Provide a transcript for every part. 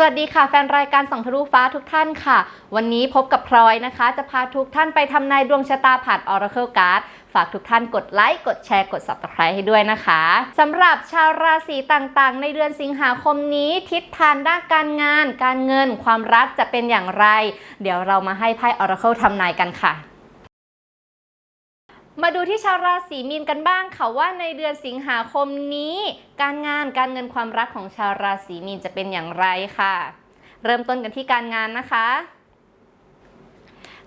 สวัสดีค่ะแฟนรายการส่องทะลุฟ้าทุกท่านค่ะ วันนี้พบกับพลอยนะคะ จะพาทุกท่านไปทำนายดวงชะตาผ่าน Oracle Card ฝากทุกท่านกดไลค์กดแชร์กด Subscribe ให้ด้วยนะคะสำหรับชาวราศีต่างๆ ในเดือนสิงหาคมนี้ ทิศทางด้านการงาน การเงิน ความรักจะเป็นอย่างไร เดี๋ยวเรามาให้ไพ่ Oracle ทำนายกันค่ะ มาดูที่ชาวราศีมีนกันบ้างค่ะว่าในเดือนสิงหาคมนี้ การงานการเงินความรักของชาวราศีมีนจะเป็นอย่างไรค่ะ เริ่มต้นกันที่การงานนะคะ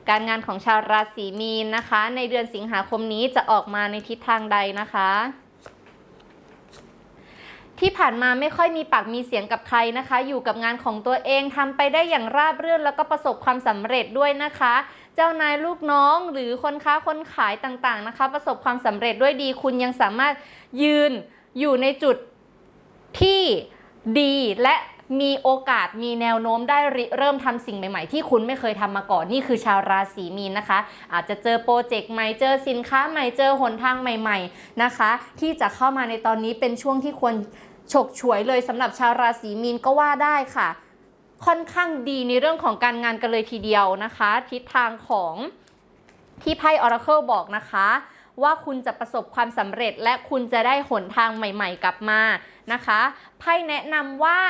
การงานของชาวราศีมีนนะคะ ในเดือนสิงหาคมนี้จะออกมาในทิศทางใดนะคะ ที่ผ่านมาไม่ค่อยมีปากมีเสียงกับใครนะคะ อยู่กับงานของตัวเองทำไปได้อย่างราบรื่นแล้วก็ประสบความสำเร็จด้วยนะคะ เจ้านายลูกน้องหรือคนค้าคนขายต่างๆนะคะ ประสบความสำเร็จด้วยดี คุณยังสามารถยืนอยู่ในจุดที่ดีและมีโอกาสมีแนวโน้มได้เริ่มทำสิ่งใหม่ ๆ ที่คุณไม่เคยทำมาก่อนนี่คือชาวราศีมีนนะคะ อาจจะเจอโปรเจกต์ใหม่เจอสินค้าใหม่เจอหนทางใหม่ ๆนะคะ ที่จะเข้ามาในตอนนี้เป็นช่วงที่ควร ฉกฉวยเลยสำหรับชาวราศีมีนก็ว่าได้ค่ะ ค่อนข้างดีในเรื่องของการงานกันเลยทีเดียวนะคะ ทิศทางของที่ไพ่ Oracle บอกนะคะว่าคุณจะประสบความสำเร็จและคุณจะได้หนทางใหม่ๆ กลับมานะคะไพ่แนะนำว่า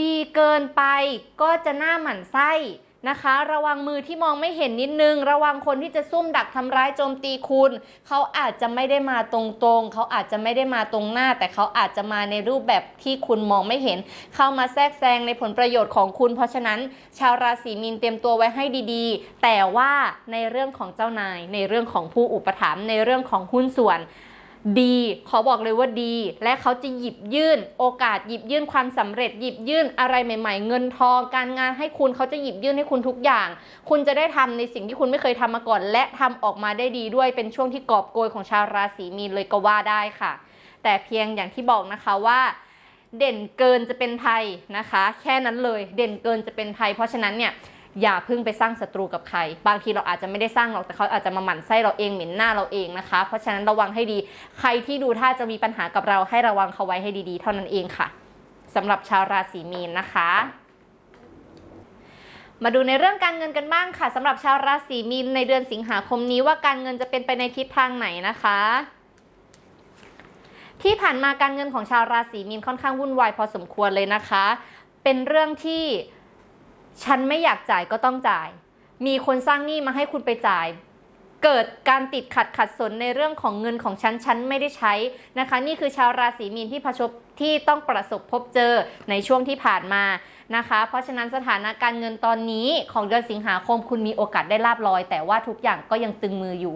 ดีเกินไปก็จะหน้าหมั่นไส้ นะคะ ระวังมือที่มองไม่เห็นนิดนึง ระวังคนที่จะซุ่มดักทำร้ายโจมตีคุณ เขาอาจจะไม่ได้มาตรงๆ เขาอาจจะไม่ได้มาตรงหน้า แต่เขาอาจจะมาในรูปแบบที่คุณมองไม่เห็น เข้ามาแทรกแซงในผลประโยชน์ของคุณ เพราะฉะนั้น ชาวราศีมีนเตรียมตัวไว้ให้ดีๆ แต่ว่าในเรื่องของเจ้านาย ในเรื่องของผู้อุปถัมภ์ในเรื่องของหุ้นส่วน ดีขอบอกเลยว่าดี และเขาจะหยิบยื่น โอกาสหยิบยื่นความสำเร็จหยิบยื่นอะไรใหม่ ๆ เงินทอง การงานให้คุณเขาจะหยิบยื่นให้คุณทุกอย่าง คุณจะได้ทำในสิ่งที่คุณไม่เคยทำมาก่อน และทำออกมาได้ดีด้วยเป็นช่วงที่กอบโกยของชาวราศีมีนเลยก็ว่าได้ค่ะ แต่เพียงอย่างที่บอกนะคะว่าเด่นเกินจะเป็นภัยนะคะ แค่นั้นเลย เด่นเกินจะเป็นภัย เพราะฉะนั้นเนี่ย อย่าเพิ่งไปสร้างศัตรูกับใคร บางทีเราอาจจะไม่ได้สร้างหรอกแต่เขาอาจจะมาหมั่นไส้เราเองเหม็นหน้าเราเองนะคะ เพราะฉะนั้นระวังให้ดี ใครที่ดูท่าจะมีปัญหากับเราให้ระวังเขาไว้ให้ดีๆ เท่านั้นเองค่ะสำหรับชาวราศีมีนนะคะมาดูในเรื่องการเงินกันบ้างค่ะสำหรับชาวราศีมีนในเดือนสิงหาคมนี้ว่าการเงินจะเป็นไปในทิศทางไหนนะคะ ที่ผ่านมาการเงินของชาวราศีมีนค่อนข้างวุ่นวายพอสมควรเลยนะคะ เป็นเรื่องที่ ฉันไม่อยากจ่ายก็ต้องจ่าย มีคนสร้างหนี้มาให้คุณไปจ่าย เกิดการติดขัดขัดสนในเรื่องของเงินของฉัน ฉันไม่ได้ใช้นะคะ นี่คือชาวราศีมีนที่ผชบที่ต้องประสบพบเจอในช่วงที่ผ่านมานะคะ เพราะฉะนั้นสถานะการเงินตอนนี้ของเดือนสิงหาคมคุณมีโอกาสได้ลาบลอย แต่ว่าทุกอย่างก็ยังตึงมืออยู่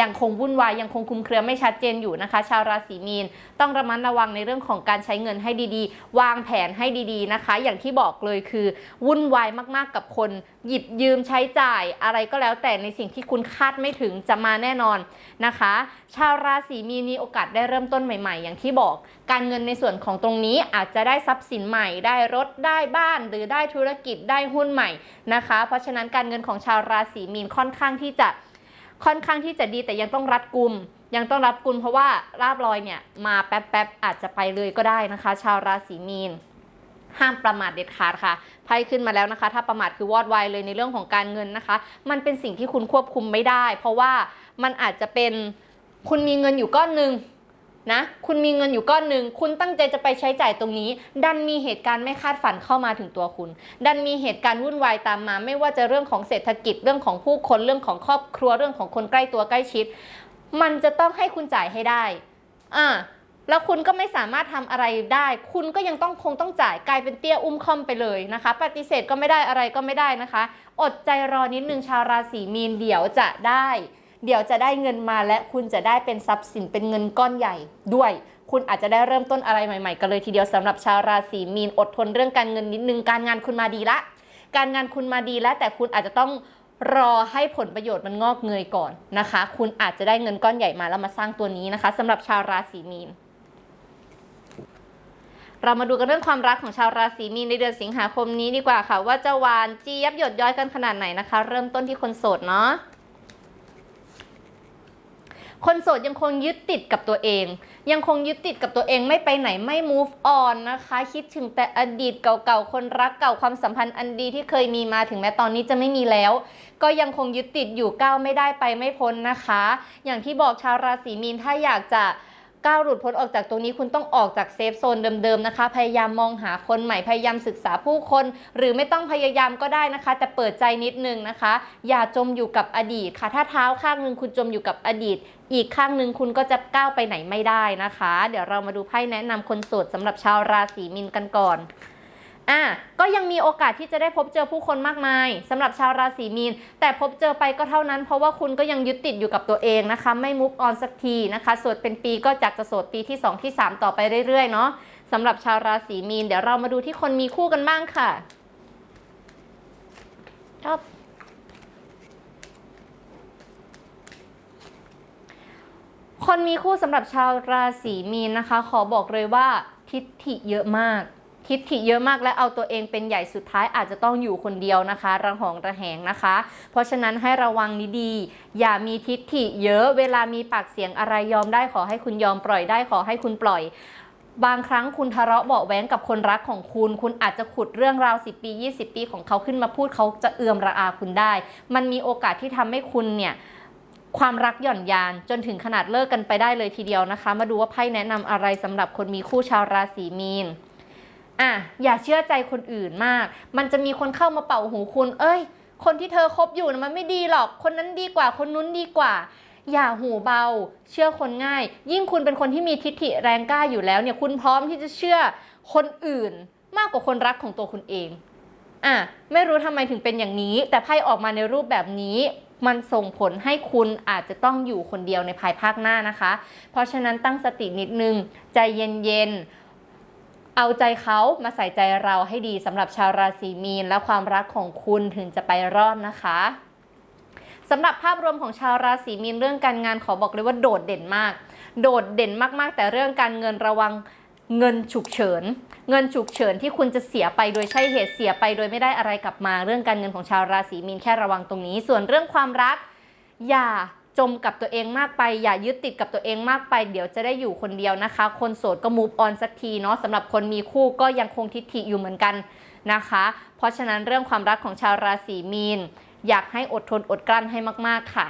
ยังคงวุ่นวายยังคงคุมเครือไม่ชัดเจนอยู่นะคะ ชาวราศีมีน ต้องระมัดระวังในเรื่องของการใช้เงินให้ดีๆ วางแผนให้ดีๆนะคะ อย่างที่บอกเลยคือ วุ่นวายมากๆกับคนหยิบยืมใช้จ่ายอะไรก็แล้วแต่ในสิ่งที่คุณคาดไม่ถึงจะมาแน่นอนนะคะ ชาวราศีมีนมีโอกาสได้เริ่มต้นใหม่ ๆ อย่างที่บอก การเงินในส่วนของตรงนี้อาจจะได้ทรัพย์สินใหม่ ได้รถได้บ้าน หรือได้ธุรกิจได้หุ้นใหม่นะคะ เพราะฉะนั้นการเงินของชาวราศีมีนค่อนข้างที่จะค่อนข้างที่จะดีแต่ยังต้องรัดกุม ยังต้องรับกุมเพราะว่าราบลอยเนี่ยมาแป๊บๆอาจจะไปเลยก็ได้นะคะ ชาวราศีมีนห้ามประมาทเด็ดขาดค่ะไพ่ขึ้นมาแล้วนะคะ ถ้าประมาทคือวอดวายเลยในเรื่องของการเงินนะคะ มันเป็นสิ่งที่คุณควบคุมไม่ได้ เพราะว่ามันอาจจะเป็นคุณมีเงินอยู่ก้อนหนึ่ง นะคุณมีเงินอยู่ก้อนหนึ่งคุณตั้งใจจะไปใช้จ่ายตรงนี้ ดันมีเหตุการณ์ไม่คาดฝันเข้ามาถึงตัวคุณ ดันมีเหตุการณ์วุ่นวายตามมา ไม่ว่าจะเรื่องของเศรษฐกิจเรื่องของผู้คนเรื่องของครอบครัวเรื่องของคนใกล้ตัวใกล้ชิด มันจะต้องให้คุณจ่ายให้ได้อ่าแล้วคุณก็ไม่สามารถทำอะไรได้ คุณก็ยังต้องคงต้องจ่ายกลายเป็นเตี้ยอุ้มคอมไปเลยนะคะ ปฏิเสธก็ไม่ได้อะไรก็ไม่ได้นะคะ อดใจรอนิดนึงชาวราศีมีนเดี๋ยวจะได้ เดี๋ยวจะได้เงินมาและคุณจะได้เป็นทรัพย์สินเป็นเงินก้อนใหญ่ด้วย คุณอาจจะได้เริ่มต้นอะไรใหม่ๆกันเลยทีเดียวสำหรับชาวราศีมีนอดทนเรื่องการเงินนิดนึงการงานคุณมาดีละ การงานคุณมาดีแล้วแต่คุณอาจจะต้องรอให้ผลประโยชน์มันงอกเงยก่อนนะคะ คุณอาจจะได้เงินก้อนใหญ่มาแล้วมาสร้างตัวนี้นะคะสำหรับชาวราศีมีน เรามาดูกันเรื่องความรักของชาวราศีมีนในเดือนสิงหาคมนี้ดีกว่าค่ะ ว่าจะหวานเจี๊ยบหยดย้อยกันขนาดไหนนะคะ เริ่มต้นที่คนโสดเนาะ คนโสดยังคงยึดติดกับตัวเอง ยังคงยึดติดกับตัวเองไม่ไปไหนไม่ move on นะคะ คิดถึงแต่อดีตเก่าๆ คนรักเก่าความสัมพันธ์อันดีที่เคยมีมาถึงแม้ตอนนี้จะไม่มีแล้ว ก็ยังคงยึดติดอยู่ก้าวไม่ได้ไปไม่พ้นนะคะ อย่างที่บอกชาวราศีมีนถ้าอยากจะ ก้าวหลุดพ้นออกจากตรงนี้คุณต้องออกจากเซฟโซนเดิมๆนะคะ พยายามมองหาคนใหม่พยายามศึกษาผู้คน หรือไม่ต้องพยายามก็ได้นะคะ แต่เปิดใจนิดนึงนะคะ อย่าจมอยู่กับอดีตค่ะ ถ้าเท้าข้างหนึ่งคุณจมอยู่กับอดีต อีกข้างหนึ่งคุณก็จะก้าวไปไหนไม่ได้นะคะ เดี๋ยวเรามาดูไพ่แนะนำคนโสดสำหรับชาวราศีมีนกันก่อน อะก็ยังมีโอกาสที่จะได้พบเจอผู้คนมากมายสำหรับชาวราศีมีน แต่พบเจอไปก็เท่านั้น เพราะว่าคุณก็ยังยึดติดอยู่กับตัวเองนะคะ ไม่มุกออนสักทีนะคะโสดเป็นปีก็จากจะโสดปีที่ 2 ที่ 3 ต่อไปเรื่อยๆเนาะสำหรับชาวราศีมีน เดี๋ยวเรามาดูที่คนมีคู่กันบ้างค่ะชอบคนมีคู่สำหรับชาวราศีมีนนะคะ ขอบอกเลยว่าทิฏฐิเยอะมาก ทิฏฐิเยอะมากและเอาตัวเองเป็นใหญ่สุดท้ายอาจจะต้องอยู่คนเดียวนะคะ ระหองระแหงนะคะ เพราะฉะนั้นให้ระวังดีๆอย่ามีทิฏฐิเยอะเวลามีปากเสียงอะไรยอมได้ขอให้คุณยอมปล่อยได้ขอให้คุณปล่อยบางครั้งคุณทะเลาะเบาะแว้งกับคนรักของคุณ คุณอาจจะขุดเรื่องราว 10 ปี 20 ปีของเขาขึ้นมาพูดเขาจะเอือมระอาคุณได้ มันมีโอกาสที่ทำให้คุณเนี่ยความรักหย่อนยานจนถึงขนาดเลิกกันไปได้เลยทีเดียวนะคะ มาดูว่าไพ่แนะนำอะไรสำหรับคนมีคู่ชาวราศีมีน อะอย่าเชื่อใจคนอื่นมาก มันจะมีคนเข้ามาเป่าหูคุณ เอ้ย คนที่เธอคบอยู่นะมันไม่ดีหรอก คนนั้นดีกว่า คนนู้นดีกว่า อย่าหูเบา เชื่อคนง่าย ยิ่งคุณเป็นคนที่มีทิฐิแรงกล้าอยู่แล้วเนี่ย คุณพร้อมที่จะเชื่อคนอื่น มากกว่าคนรักของตัวคุณเอง อะ ไม่รู้ทำไมถึงเป็นอย่างนี้ แต่ไพ่ออกมาในรูปแบบนี้มันส่งผลให้คุณอาจจะต้องอยู่คนเดียวในภายภาคหน้านะคะ เพราะฉะนั้นตั้งสตินิดนึง ใจเย็นๆ เอาใจเขามาใส่ใจเราให้ดีสำหรับชาวราศีมีนและความรักของคุณถึงจะไปรอดนะคะสำหรับภาพรวมของชาวราศีมีนเรื่องการงานขอบอกเลยว่าโดดเด่นมาก โดดเด่นมากๆ แต่เรื่องการเงินระวังเงินฉุกเฉิน เงินฉุกเฉินที่คุณจะเสียไปโดยใช่เหตุเสียไปโดยไม่ได้อะไรกลับมา เรื่องการเงินของชาวราศีมีนแค่ระวังตรงนี้ ส่วนเรื่องความรักอย่า จมกับตัวเองมากไป อย่ายึดติดกับตัวเองมากไป เดี๋ยวจะได้อยู่คนเดียวนะคะ คนโสดก็มูฟออนสักทีเนาะสำหรับคนมีคู่ก็ยังคงทิฐิอยู่เหมือนกันนะคะ เพราะฉะนั้นเรื่องความรักของชาวราศีมีน อยากให้อดทนอดกลั้นให้มาก ๆ ค่ะ